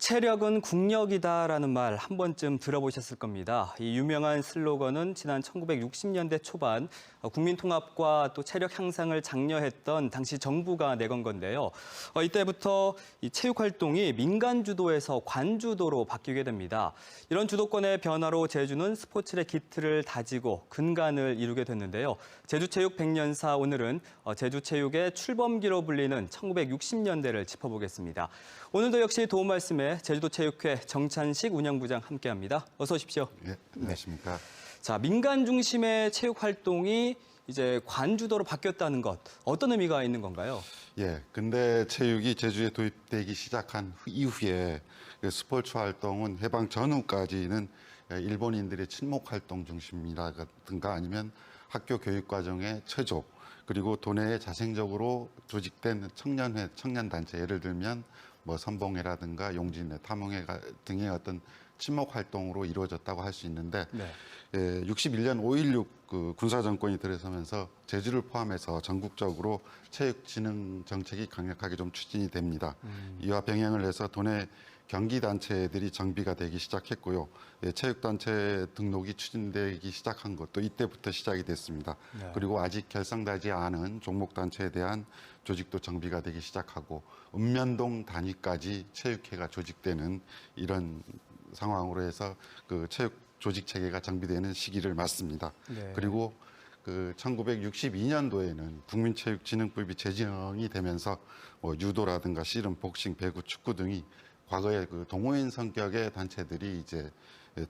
체력은 국력이다라는 말 한 번쯤 들어보셨을 겁니다. 이 유명한 슬로건은 지난 1960년대 초반 어, 국민 통합과 또 체력 향상을 장려했던 당시 정부가 내건 건데요. 어, 이때부터 이 체육 활동이 민간 주도에서 관주도로 바뀌게 됩니다. 이런 주도권의 변화로 제주는 스포츠의 기틀을 다지고 근간을 이루게 됐는데요. 제주체육 100년사 오늘은 어, 제주체육의 출범기로 불리는 1960년대를 짚어보겠습니다. 오늘도 역시 도움 말씀에 제주도체육회 정찬식 운영부장 함께합니다. 어서 오십시오. 예, 안녕하십니까. 자, 민간 중심의 체육 활동이 이제 관주도로 바뀌었다는 것 어떤 의미가 있는 건가요? 예, 근대 체육이 제주에 도입되기 시작한 후- 이후에 그 스포츠 활동은 해방 전후까지는 일본인들의 친목 활동 중심이라든가 아니면 학교 교육 과정의 체조 그리고 도내에 자생적으로 조직된 청년회, 청년 단체 예를 들면 뭐 선봉회라든가 용진회, 탐험회 가- 등의 어떤 친목 활동으로 이루어졌다고 할 수 있는데 네. 예, 61년 5.16 그 군사 정권이 들어서면서 제주를 포함해서 전국적으로 체육 진흥 정책이 강력하게 좀 추진이 됩니다. 이와 병행을 해서 도내 경기 단체들이 정비가 되기 시작했고요. 예, 체육단체 등록이 추진되기 시작한 것도 이때부터 시작이 됐습니다. 네. 그리고 아직 결성되지 않은 종목 단체에 대한 조직도 정비가 되기 시작하고 읍면동 단위까지 체육회가 조직되는 이런 상황으로 해서 그 체육 조직 체계가 정비되는 시기를 맞습니다. 네. 그리고 그 1962년도에는 국민체육진흥법이 제정이 되면서 뭐 유도라든가 씨름, 복싱, 배구, 축구 등이 과거에 그 동호인 성격의 단체들이 이제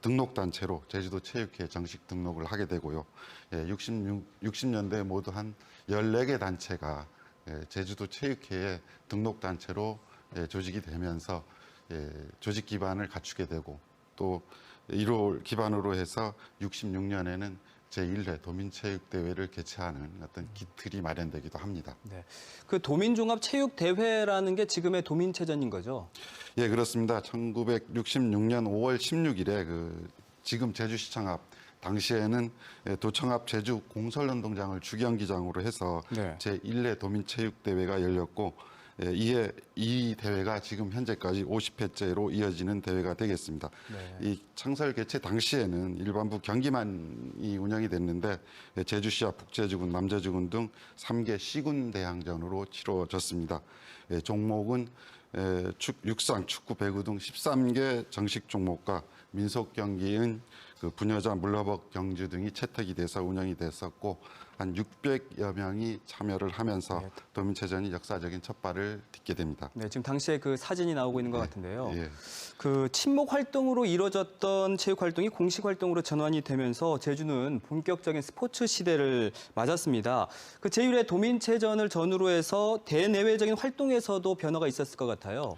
등록 단체로 제주도 체육회에 정식 등록을 하게 되고요. 예, 66, 60년대 모두 한 14개 단체가 예, 제주도 체육회에 등록 단체로 예, 조직이 되면서 예, 조직 기반을 갖추게 되고 또 이를 기반으로 해서 66년에는 제1회 도민체육대회를 개최하는 어떤 기틀이 마련되기도 합니다. 네. 그 도민종합체육대회라는 게 지금의 도민체전인 거죠? 예, 그렇습니다. 1966년 5월 16일에 그 지금 제주시청 앞 당시에는 예, 도청 앞 제주 공설운동장을 주경기장으로 해서 네. 제1회 도민체육대회가 열렸고 예, 이에 이 대회가 지금 현재까지 50회째로 이어지는 대회가 되겠습니다. 네. 이 창설 개최 당시에는 일반부 경기만이 운영이 됐는데 예, 제주시와 북제주군, 남제주군 등 3개 시군 대항전으로 치러졌습니다. 예, 종목은 에, 축, 육상, 축구, 배구 등 13개 정식 종목과 민속 경기인 그 부녀자 물러벅 경주 등이 채택이 돼서 운영이 됐었고 한 600여 명이 참여를 하면서 네. 도민체전이 역사적인 첫 발을 딛게 됩니다. 네, 지금 당시에 그 사진이 나오고 있는 것 같은데요. 예. 그 친목 활동으로 이루어졌던 체육 활동이 공식 활동으로 전환이 되면서 제주는 본격적인 스포츠 시대를 맞았습니다. 그 제1회 도민체전을 전후로 해서 대내외적인 활동에서도 변화가 있었을 것 같아요.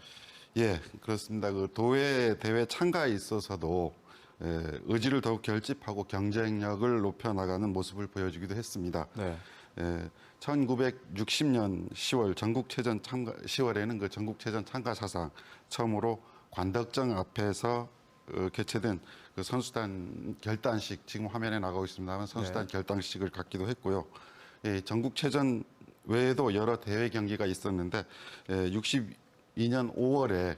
예, 그렇습니다. 그 도외 대회 참가에 있어서도 에, 의지를 더욱 결집하고 경쟁력을 높여 나가는 모습을 보여주기도 했습니다. 네. 에, 1960년 10월 전국체전 참가 10월에는 그 전국체전 참가 사상 처음으로 관덕정 앞에서 어, 개최된 그 선수단 결단식 지금 화면에 나가고 있습니다만 선수단 결단식을 갖기도 했고요. 예, 전국체전 외에도 여러 대회 경기가 있었는데 예, 62년 5월에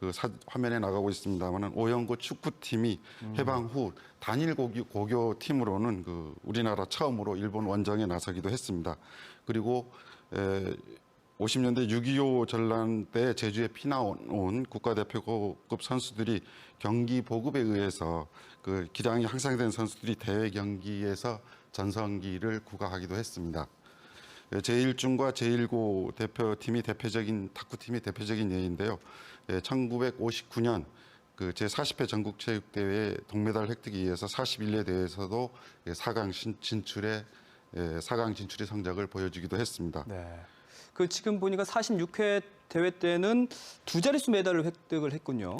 그 사- 화면에 나가고 있습니다만은 오영구 축구팀이 해방 후 단일 고교, 고교 팀으로는 그 우리나라 처음으로 일본 원정에 나서기도 했습니다. 그리고 에, 50년대 6.25 전란 때 제주에 피나온 국가대표급 선수들이 경기 보급에 의해서 그 기량이 향상된 선수들이 대회 경기에서 전성기를 구가하기도 했습니다. 제1중과 제1고 대표팀이 대표적인 탁구팀이 대표적인 예인데요. 1959년 그 제40회 전국체육대회 동메달 획득에 의해서 41회 대회에서도 4강 신- 진출의 4강 진출의 성적을 보여주기도 했습니다. 네. 그 지금 보니까 46회 대회 때는 두 자릿수 메달을 획득을 했군요.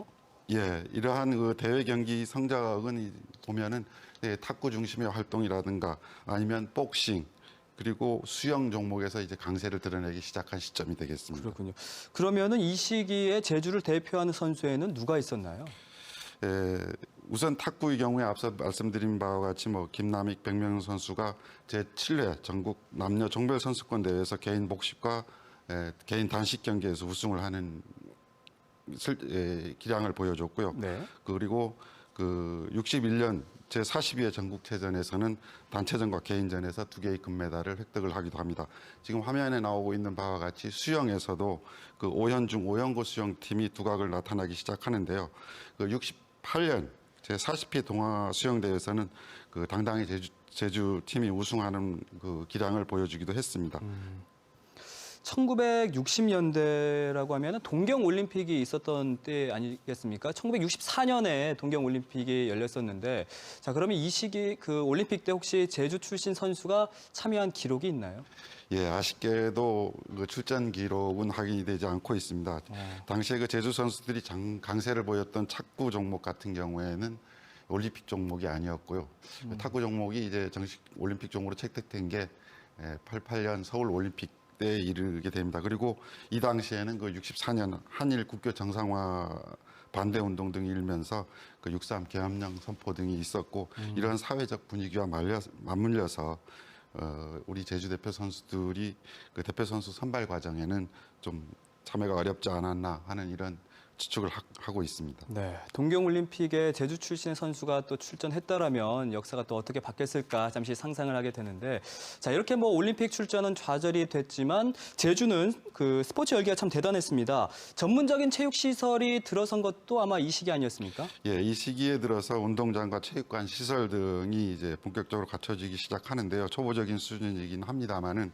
예, 이러한 그 대회 경기 성적은 이- 보면은 예, 탁구 중심의 활동이라든가 아니면 복싱 그리고 수영 종목에서 이제 강세를 드러내기 시작한 시점이 되겠습니다. 그렇군요. 그러면은 이 시기에 제주를 대표하는 선수에는 누가 있었나요? 에, 우선 탁구의 경우에 앞서 말씀드린 바와 같이 뭐 김남익, 백명훈 선수가 제 7회 전국 남녀 종별 선수권 대회에서 개인 복식과 에, 개인 단식 경기에서 우승을 하는 슬- 에, 기량을 보여줬고요. 네. 그리고 그 61년 제 42회 전국체전에서는 단체전과 개인전에서 두 개의 금메달을 획득을 하기도 합니다. 지금 화면에 나오고 있는 바와 같이 수영에서도 그 오현중 오영고 수영팀이 두각을 나타나기 시작하는데요. 그 68년 제 40회 동아 수영대회에서는 그 당당히 제주, 제주 팀이 우승하는 그 기량을 보여주기도 했습니다. 1960년대라고 하면 동경 올림픽이 있었던 때 아니겠습니까? 1964년에 동경 올림픽이 열렸었는데 자 그러면 이 시기 그 올림픽 때 혹시 제주 출신 선수가 참여한 기록이 있나요? 예, 아쉽게도 그 출전 기록은 확인이 되지 않고 있습니다. 당시에 그 제주 선수들이 장- 강세를 보였던 착구 종목 같은 경우에는 올림픽 종목이 아니었고요. 그 탁구 종목이 이제 정식 올림픽 종목으로 채택된 게 88년 서울 올림픽 때 이르게 됩니다. 그리고 이 당시에는 그 64년 한일 국교 정상화 반대 운동 등이 일면서 그 육삼 계엄령 선포 등이 있었고 이런 사회적 분위기와 말려, 맞물려서 어, 우리 제주 대표 선수들이 그 대표 선수 선발 과정에는 좀 참여가 어렵지 않았나 하는 이런 추측을 하, 하고 있습니다. 네. 동경 올림픽에 제주 출신의 선수가 또 출전했다라면 역사가 또 어떻게 바뀌었을까 잠시 상상을 하게 되는데 자 이렇게 뭐 올림픽 출전은 좌절이 됐지만 제주는 그 스포츠 열기가 참 대단했습니다. 전문적인 체육 시설이 들어선 것도 아마 이 시기 아니었습니까? 예, 이 시기에 들어서 운동장과 체육관 시설 등이 이제 본격적으로 갖춰지기 시작하는데요. 초보적인 수준이긴 합니다만은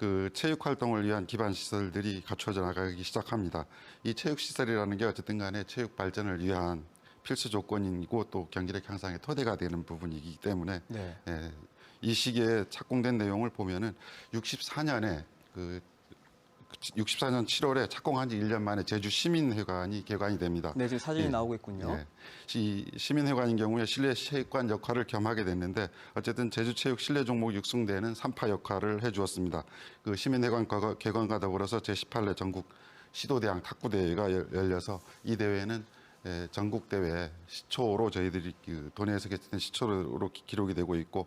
그 체육 활동을 위한 기반 시설들이 갖춰져 나가기 시작합니다. 이 체육 시설이라는 게 어쨌든 간에 체육 발전을 위한 필수 조건이고 또 경기력 향상의 토대가 되는 부분이기 때문에 네. 예, 이 시기에 착공된 내용을 보면은 64년에 그 64년 7월에 착공한 지 1년 만에 제주 시민회관이 개관이 됩니다. 네, 지금 사진이 예. 나오고 있군요. 예. 이 시민회관인 경우에 실내 체육관 역할을 겸하게 됐는데 어쨌든 제주체육 실내 종목 육승대는 3파 역할을 해주었습니다. 그 시민회관 과- 개관과 더불어서 제18회 전국 시도대항 탁구대회가 열- 열려서 이 대회는 예, 전국대회 시초로 저희들이 그 도내에서 개최된 시초로 기- 기록이 되고 있고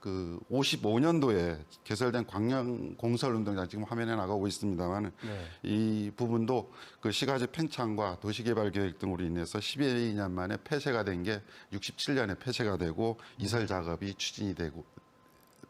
그 55년도에 개설된 광양 공설운동장 지금 화면에 나가고 있습니다만 네. 이 부분도 그 시가지 팽창과 도시개발 계획 등으로 인해서 12년 만에 폐쇄가 된 게 67년에 폐쇄가 되고 이설 작업이 추진이 되고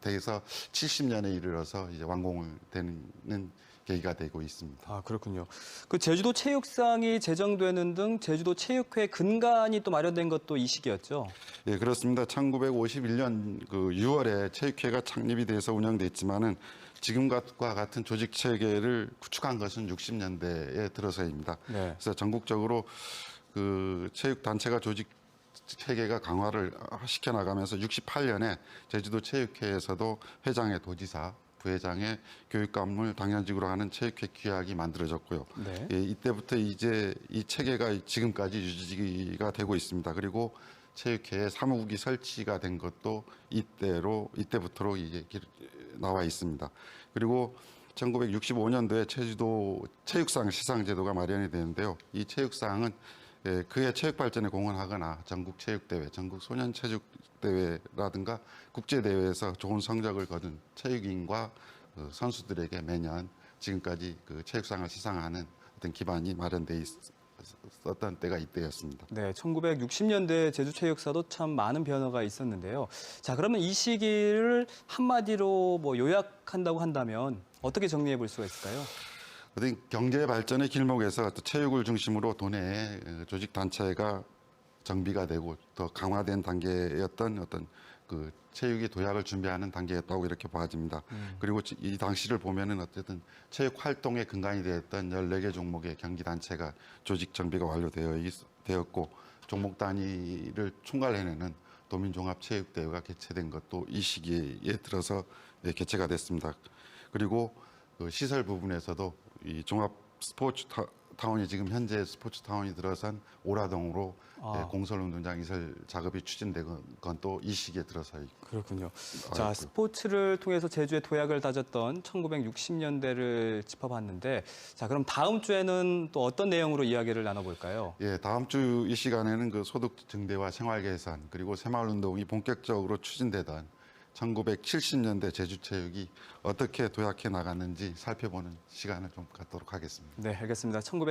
돼서 70년에 이르러서 이제 완공을 되는 계기가 되고 있습니다. 아 그렇군요. 그 제주도 체육상이 제정되는 등 제주도 체육회 근간이 또 마련된 것도 이 시기였죠. 예, 그렇습니다. 1951년 그 6월에 체육회가 창립이 돼서 운영됐지만은 지금과 같은 조직 체계를 구축한 것은 60년대에 들어서입니다. 네. 그래서 전국적으로 그 체육 단체가 조직 체계가 강화를 시켜 나가면서 68년에 제주도 체육회에서도 회장의 도지사, 부회장의 교육감을 당연직으로 하는 체육회 규약이 만들어졌고요. 네. 예, 이때부터 이제 이 체계가 지금까지 유지가 되고 있습니다. 그리고 체육회에 사무국이 설치가 된 것도 이때로 이때부터로 기- 나와 있습니다. 그리고 1965년도에 제주도 체육상 시상 제도가 마련이 되는데요. 이 체육상은 예, 그의 체육 발전에 공헌하거나 전국 체육 대회, 전국 소년 체육 대회라든가 국제 대회에서 좋은 성적을 거둔 체육인과 그 선수들에게 매년 지금까지 그 체육상을 시상하는 어떤 기반이 마련돼 있었던 때가 이때였습니다. 네, 1960년대 제주 체육사도 참 많은 변화가 있었는데요. 자, 그러면 이 시기를 한마디로 뭐 요약한다고 한다면 어떻게 정리해 볼 수가 있을까요? 어떤 경제 발전의 길목에서 또 체육을 중심으로 도내에 어, 조직 단체가 정비가 되고 더 강화된 단계였던 어떤 그 체육의 도약을 준비하는 단계였다고 이렇게 봐집니다. 그리고 지- 이 당시를 보면은 어쨌든 체육 활동의 근간이 되었던 14개 종목의 경기 단체가 조직 정비가 완료되어 있- 되었고 종목 단위를 총괄해내는 도민 종합 체육 대회가 개최된 것도 이 시기에 들어서 예, 개최가 됐습니다. 그리고 그 시설 부분에서도 이 종합 스포츠 타, 타운이 지금 현재 스포츠 타운이 들어선 오라동으로 아. 예, 공설 운동장 이설 작업이 추진된 건또 이 시기에 들어서 있고 그렇군요. 자, 아이고. 스포츠를 통해서 제주의 도약을 다졌던 1960년대를 짚어봤는데, 자, 그럼 다음 주에는 또 어떤 내용으로 이야기를 나눠볼까요? 예, 다음 주 이 시간에는 그 소득 증대와 생활 개선 그리고 새마을 운동이 본격적으로 추진되던 1970년대 제주체육이 어떻게 도약해 나갔는지 살펴보는 시간을 좀 갖도록 하겠습니다. 네, 알겠습니다. 1900